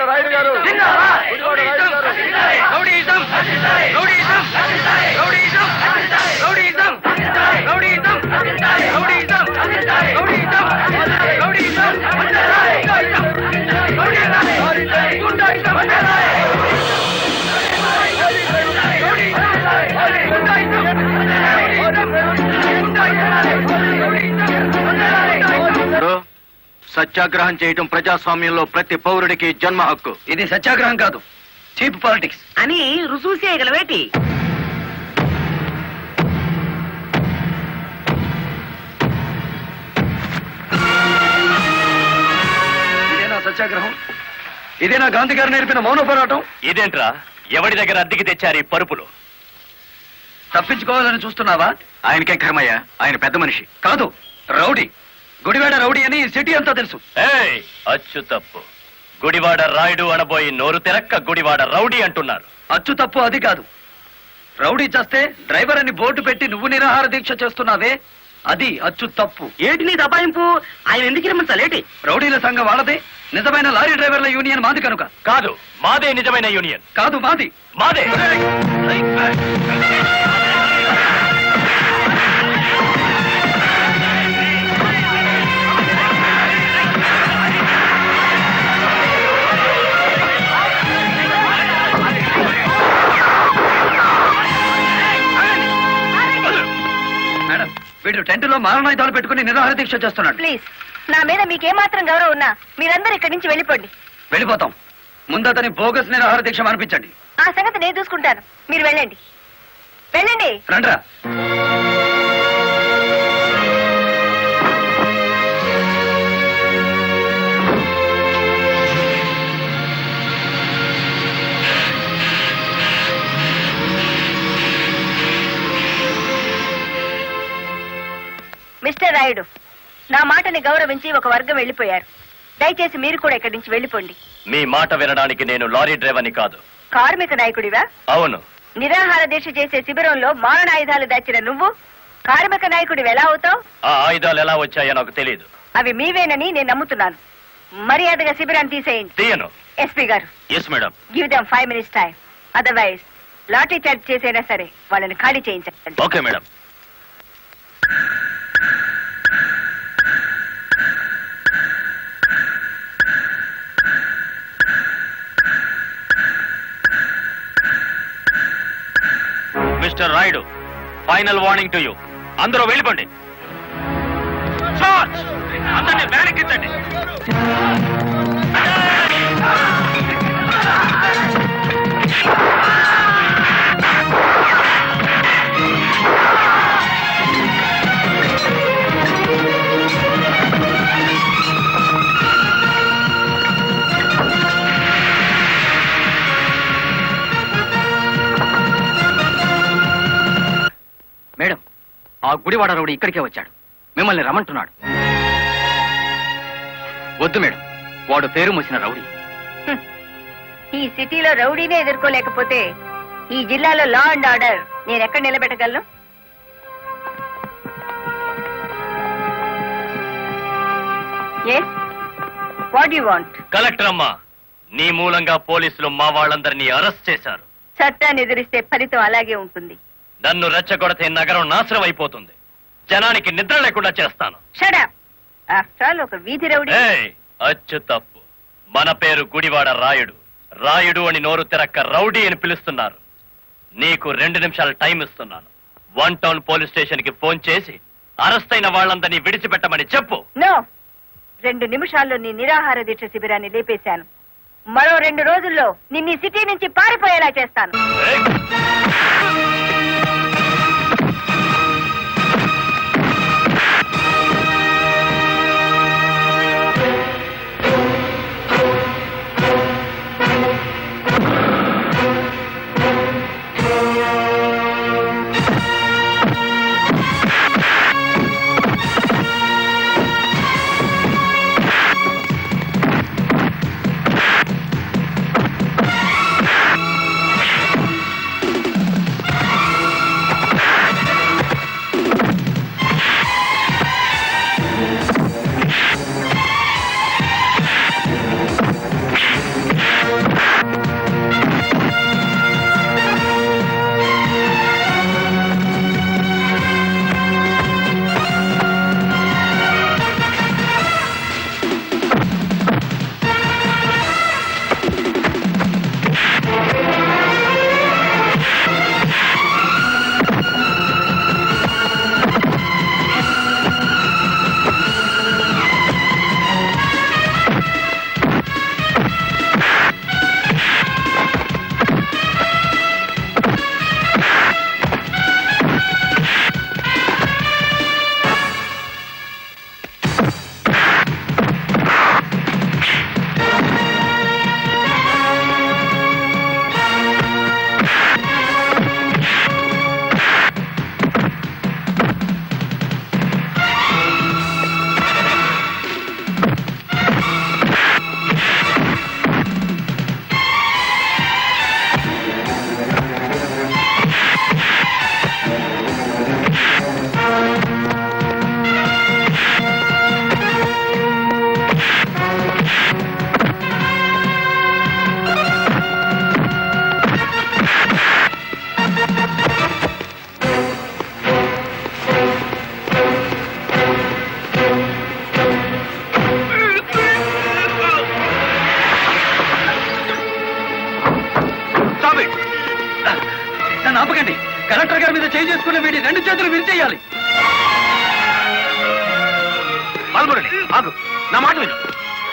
గుడివాడ రాయుడు గారు గుడివాడ రాయుడు గారు rowdyism rowdyism rowdyism rowdyism rowdyism rowdyism rowdyism rowdyism సత్యాగ్రహం చేయటం ప్రజాస్వామ్యంలో ప్రతి పౌరుడికి జన్మ హక్కు. ఇది సత్యాగ్రహం కాదు. Cheap politics. అని రుసూలు చేయగలవేటి? ఇదేనా సత్యాగ్రహం? ఇదేనా గాంధీ గారు నేర్పిన మౌన పోరాటం? ఇదేంట్రా? ఎవడి దగ్గర అద్దెకి తెచ్చారు ఈ పరుపులు? తప్పించుకోవాలని చూస్తున్నావా? ఆయనకే కర్మయ్య? ఆయన పెద్ద మనిషి. కాదు రౌడీ. గుడివాడ రౌడీ అని సిటీ అంతా తెలుసు. ఏయ్ అచ్చు తప్పు. గుడివాడ రాయుడు అనబోయి నోరు తెరక్క గుడివాడ రౌడీ అంటున్నారు. అచ్చు తప్పు అది కాదు. రౌడీ చేస్తే డ్రైవర్ అని బోర్డు పెట్టి నువ్వు నిరాహార దీక్ష చేస్తున్నావే అది అచ్చు తప్పు. ఏటి నీ దబాయింపు ఆయన ఎందుకు రమ్మంతలేటి రౌడీల సంఘం వాళ్ళదే నిజమైన లారీ డ్రైవర్ల యూనియన్ మాది కనుక. కాదు మాదే నిజమైన యూనియన్. కాదు మాది. మాదే. వీడు టెంట్లో మారణాయుధాలు పెట్టుకుని నిరాహార దీక్ష చేస్తున్నాడు ప్లీజ్ నా మీద మీకేమాత్రం గౌరవం ఉన్నా మీరందరూ ఇక్కడి నుంచి వెళ్ళిపోండి. వెళ్ళిపోతాం. ముందు అతని బోగస్ నిరాహార దీక్ష అనిపించండి ఆ సంగతి నేను చూసుకుంటాను. మీరు వెళ్ళండి. వెళ్ళండి. రండ్రా. రాయుడు నా మాటని గౌరవించి ఒక వర్గం వెళ్ళిపోయారు. దయచేసి మీరు కూడా ఇక్కడి నుంచి వెళ్ళిపోండి. మీ మాట వినడానికి నేను లారీ డ్రైవర్ని కాదు. కార్మిక నాయకుడివా? అవును. నిరాహార దీక్ష చేసే శిబిరంలో మారణాయుధాలు దాచిన నువ్వు? కార్మిక నాయకుడివి ఎలా అవుతావు? ఆ ఆయుధాలు ఎలా వచ్చాయో నాకు తెలియదు అవి మీవేనని నేను నమ్ముతున్నాను. మర్యాదగా శిబిరాన్ని తీసేయండి. తీయను. ఎస్పీ గారు. Yes madam give them five minutes time otherwise lathi charge చేసైనా సరే వాళ్ళని ఖాళీ చేయించండి. Okay madam mister Rayudu. Final warning to you అందరూ వెళ్ళిపోండి. అందరినీ వెనక్కించండి ఆ గుడివాడ రౌడీ ఇక్కడికే వచ్చాడు. మిమ్మల్ని రమ్మంటున్నాడు. వద్దు మేడం వాడు పేరు మూసిన రౌడీ. ఈ సిటీలో రౌడీనే ఎదుర్కోలేకపోతే ఈ జిల్లాలో లా అండ్ ఆర్డర్ నేను ఎక్కడ నిలబెట్టగలను? Yes what you want collector అమ్మా నీ మూలంగా పోలీసులు మా వాళ్ళందరినీ అరెస్ట్ చేశారు. చట్టాన్ని ఎదిరిస్తే ఫలితం అలాగే ఉంటుంది. నన్ను రెచ్చగొడితే నగరం నాశనం అయిపోతుంది జనానికి నిద్ర లేకుండా చేస్తాను. ఒక వీధి రౌడీ. అచ్చు తప్పు. మన పేరు గుడివాడ రాయుడు. రాయుడు అని నోరు తెరక్క రౌడీ అని పిలుస్తున్నారు. నీకు రెండు నిమిషాలు టైం ఇస్తున్నాను. వన్ టౌన్ పోలీస్ స్టేషన్కి ఫోన్ చేసి అరెస్ట్ అయిన వాళ్ళందరినీ విడిచిపెట్టమని చెప్పు. రెండు నిమిషాల్లో నీ నిరాహార దీక్ష శిబిరాన్ని లేపేశాను. మరో రెండు రోజుల్లో నిన్ను సిటీ నుంచి పారిపోయేలా చేస్తాను.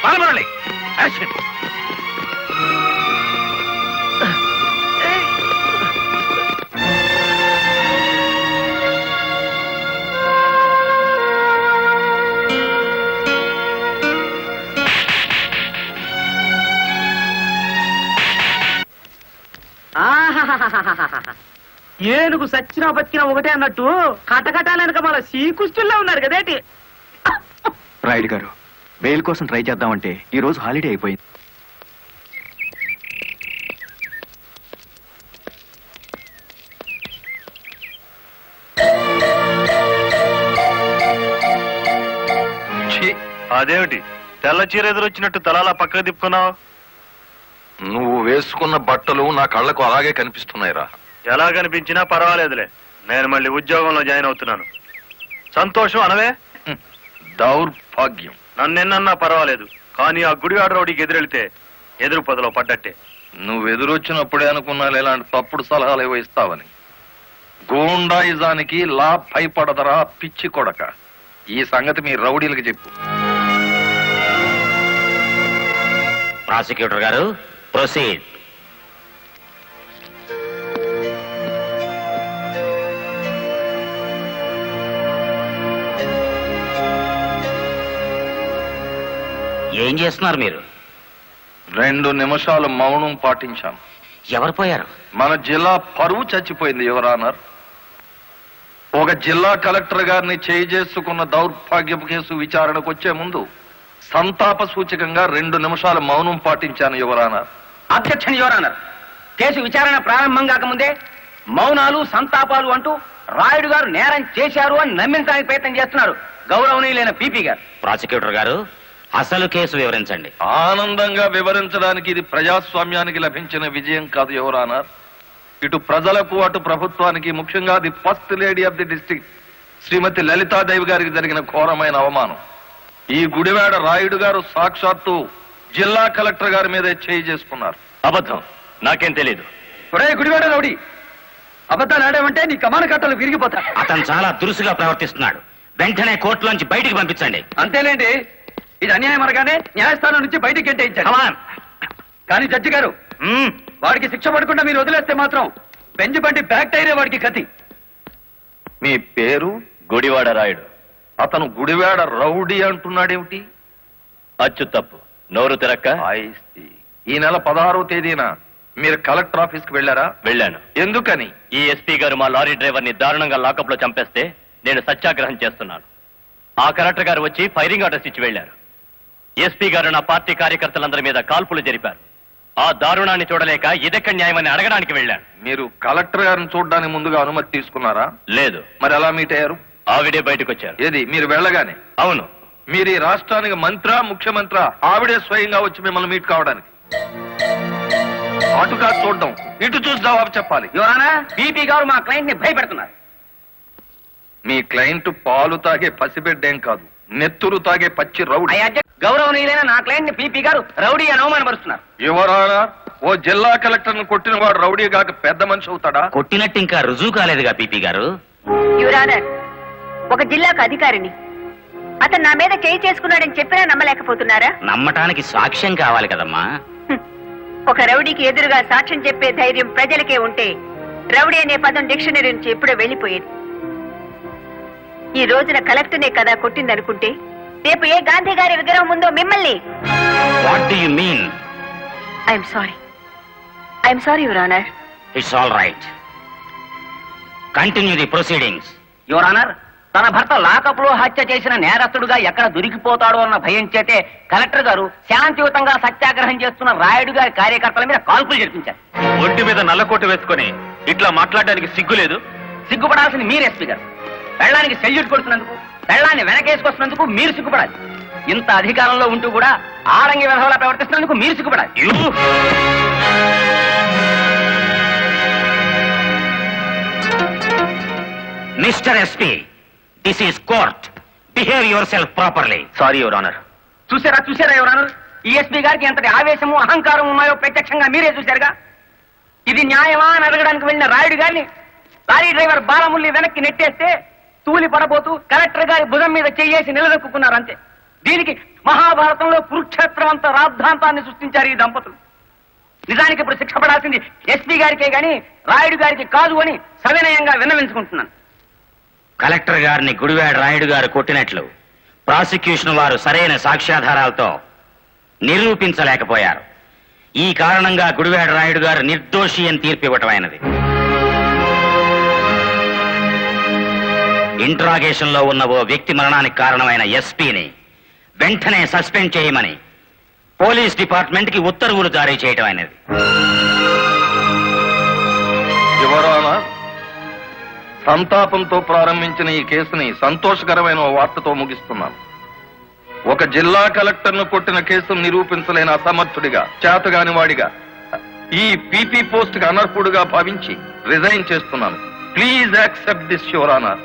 బాలమురళి యాక్షన్ ఏనుగు సచ్చినా బతికినా ఒకటే అన్నట్టు కటకటాలనక మన శ్రీకృష్ణుల్లో ఉన్నారు కదేటి? రాయుడు గారు బెయిల్ కోసం ట్రై చేద్దామంటే ఈ రోజు హాలిడే అయిపోయింది. అదేమిటి? తెల్ల చీర ఎదురొచ్చినట్టు తలాలా పక్కకు తిప్పుకున్నావు? నువ్వు వేసుకున్న బట్టలు నా కళ్ళకు అలాగే కనిపిస్తున్నాయిరా. ఎలా కనిపించినా పర్వాలేదులే. నేను మళ్ళీ ఉద్యోగంలో జాయిన్ అవుతున్నాను. సంతోషం అనవే? దౌర్భాగ్యం. నన్నెన్నన్నా పర్వాలేదు కానీ ఆ గుడివాడ రౌడీకి ఎదురెళ్తే ఎదురు పొదలో పడ్డట్టే. నువ్వు ఎదురొచ్చినప్పుడే అనుకున్నా ఇలాంటి తప్పుడు సలహాలు ఏవో ఇస్తావని. గూండాయిజానికి లా భయపడదరా పిచ్చి కొడక. ఈ సంగతి మీ రౌడీలకు చెప్పు. ప్రాసిక్యూటర్ గారు ప్రొసీడ్. ఏం చేస్తున్నారు మీరు? రెండు నిమిషాలు మౌనం పాటించాను. ఎవరు పోయారు? మన జిల్లా పరువు చచ్చిపోయింది యువరానర్ ఒక జిల్లా కలెక్టర్ గారిని చేయి చేసుకున్న దౌర్భాగ్యపు కేసు విచారణకు వచ్చే ముందు సంతాప సూచకంగా రెండు నిమిషాలు మౌనం పాటించాను your honour objection your honour case విచారణ ప్రారంభం కాకముందే మౌనాలు సంతాపాలు అంటూ రాయుడు గారు నేరం చేశారు అని నమ్మించడానికి ప్రయత్నం చేస్తున్నారు గౌరవనీయులైన పీపీ గారు. ప్రాసిక్యూటర్ గారు అసలు కేసు వివరించండి. ఆనందంగా వివరించడానికి ఇది ప్రజాస్వామ్యానికి లభించిన విజయం కాదు యువరానర్ ఇటు ప్రజలకు అటు ప్రభుత్వానికి ముఖ్యంగా the first lady of the district శ్రీమతి లలితాదేవి గారికి జరిగిన ఘోరమైన అవమానం. ఈ గుడివాడ రాయుడు గారు సాక్షాత్తు జిల్లా కలెక్టర్ గారి మీదే చేయి చేసుకున్నారు. అబద్ధం. నాకేం తెలీదు. ఒరే గుడివాడ రౌడీ! అబద్ధాలు ఆడామంటే నీ కమాన కట్టలు విరిగిపోతా అతను చాలా దురుసుగా ప్రవర్తిస్తున్నాడు. వెంటనే కోర్టులోంచి బయటికి పంపించండి. అంతేలేండి. ఇది అన్యాయం అనగానే న్యాయస్థానం నుంచి బయటికి on. కానీ జడ్జి గారు మ్మ్. వాడికి శిక్ష పడకుండా మీరు వదిలేస్తే మాత్రం బెంచ్ బండి బ్యాక్ టైరే వాడికి కతి మీ పేరు గుడివాడ రాయుడు. అతను గుడివాడ రౌడీ అంటున్నాడేమిటి? అచ్చు తప్పు. నోరు తిరక్క. ఈ నెల పదహారవ తేదీన మీరు కలెక్టర్ ఆఫీస్కి వెళ్ళారా? వెళ్ళాను. ఎందుకని? ఈ ఎస్పీ గారు మా లారీ డ్రైవర్ని దారుణంగా లాకప్లో చంపేస్తే నేను సత్యాగ్రహం చేస్తున్నాను. ఆ కలెక్టర్ గారు వచ్చి ఫైరింగ్ ఆర్డర్స్ ఇచ్చి వెళ్ళారు ఎస్పీ గారు నా పార్టీ కార్యకర్తలందరి మీద కాల్పులు జరిపారు. ఆ దారుణాన్ని చూడలేక ఇదెక్కడ న్యాయమని అడగడానికి వెళ్ళాను. మీరు కలెక్టర్ గారిని చూడడానికి ముందుగా అనుమతి తీసుకున్నారా? లేదు. మరి ఎలా మీట్ అయ్యారు? ఆవిడే బయటకు వచ్చారు ఏది మీరు వెళ్ళగానే? అవును. మీరు ఈ రాష్ట్రానికి మంత్ర ముఖ్యమంత్రి ఆవిడే స్వయంగా వచ్చి మిమ్మల్ని మీట్ కావడానికి. అటు కాదు చూడడం ఇటు చూసి జవాబు చెప్పాలి. యువరానా పీపీ గారు మా క్లయింట్ని భయపెడుతున్నారు. మీ క్లయింట్ పాలు తాగే పసిబిడ్డేం కాదు. నెత్తురు తాగే పచ్చి రౌడీ. గౌరవనీయులైన నా క్లయింట్ని పీపీ గారు రౌడీ అని అవమానపరుస్తున్నారు. యువరానా ఓ జిల్లా కలెక్టర్ను కొట్టిన వాడు రౌడీ కాక పెద్ద మనిషి అవుతాడా? కొట్టినట్టు ఇంకా రుజువు కాలేదుగా పీపీ గారు. యువరానర్ ఒక జిల్లాకు అధికారిని. అతను నా మీద చేయి చేసుకున్నాడని చెప్పినా నమ్మలేకపోతున్నారా? నమ్మటానికి సాక్ష్యం కావాలి కదమ్మా. ఒక రౌడీకి ఎదురుగా సాక్ష్యం చెప్పే ధైర్యం ప్రజలకే ఉంటే రౌడీ అనే పదం డిక్షనరీ నుంచి ఎప్పుడో వెళ్ళిపోయేది. ఈ రోజున కలెక్టర్నే కదా కొట్టిందనుకుంటే రేపు ఏ గాంధీ గారి విగ్రహం ఉందో మిమ్మల్ని? What do you mean I'm sorry I'm sorry it's all right continue the proceedings your honour తన భర్త లాకప్లో హత్య చేసిన నేరస్తుడుగా ఎక్కడ దొరికిపోతాడో అన్న భయం చేతే కలెక్టర్ గారు శాంతియుతంగా సత్యాగ్రహం చేస్తున్న రాయుడు గారి కార్యకర్తల మీద కాల్పులు జరిపించారు. ఒంటి మీద నల్లకోటు వేసుకొని ఇట్లా మాట్లాడడానికి సిగ్గులేదు సిగ్గుపడాల్సింది మీరు ఎస్పీ గారు. పెళ్ళానికి సెల్యూట్ కొడుతున్నందుకు పెళ్ళాన్ని వెనకేసుకొస్తున్నందుకు మీరు సిగ్గుపడాలి. ఇంత అధికారంలో ఉంటూ కూడా ఆడంగి విధవలా ప్రవర్తిస్తున్నందుకు మీరు సిగ్గుపడాలి. Mister SP this is court. Behave yourself properly. Sorry your honour. చూసారా చూసారా ఎవరన్నారు ఈ ఎస్పీ గారికి ఎంతటి ఆవేశము అహంకారం ఉన్నాయో ప్రత్యక్షంగా మీరే చూశారుగా? ఇది న్యాయమా అని అడగడానికి వెళ్ళిన రాయుడు గారిని లారీ డ్రైవర్ బాలముల్లి వెనక్కి నెట్టేస్తే తూలి పడబోతూ కలెక్టర్ గారి భుజం మీద చెయ్యేసి నిలదొక్కున్నారు అంతే. దీనికి మహాభారతంలో కురుక్షేత్రం అంత రాద్ధాంతాన్ని సృష్టించారు ఈ దంపతులు. నిజానికి ఇప్పుడు శిక్ష పడాల్సింది ఎస్పీ గారికే గాని రాయుడు గారికి కాదు అని సవినయంగా విన్నవించుకుంటున్నాను. కలెక్టర్ గారిని గుడివాడ రాయుడు గారు కొట్టినట్లు ప్రాసిక్యూషన్ వారు సరైన సాక్ష్యాధారాలతో నిరూపించలేకపోయారు. ఈ కారణంగా గుడివాడ రాయుడు గారు నిర్దోషి అని తీర్పు ఇంట్రాగేషన్లో ఉన్న ఓ వ్యక్తి మరణానికి కారణమైన ఎస్పీని వెంటనే సస్పెండ్ చేయమని పోలీస్ డిపార్ట్మెంట్కి ఉత్తర్వులు జారీ చేయటం అనేది. సంతాపంతో ప్రారంభించిన ఈ కేసుని సంతోషకరమైన వార్తతో ముగిస్తున్నాను ఒక జిల్లా కలెక్టర్ను కొట్టిన కేసును నిరూపించలేని అసమర్థుడిగా చేతగాని వాడిగా ఈ పీపీ పోస్ట్కు అనర్హుడుగా భావించి రిజైన్ చేస్తున్నాను. Please accept this యువరానా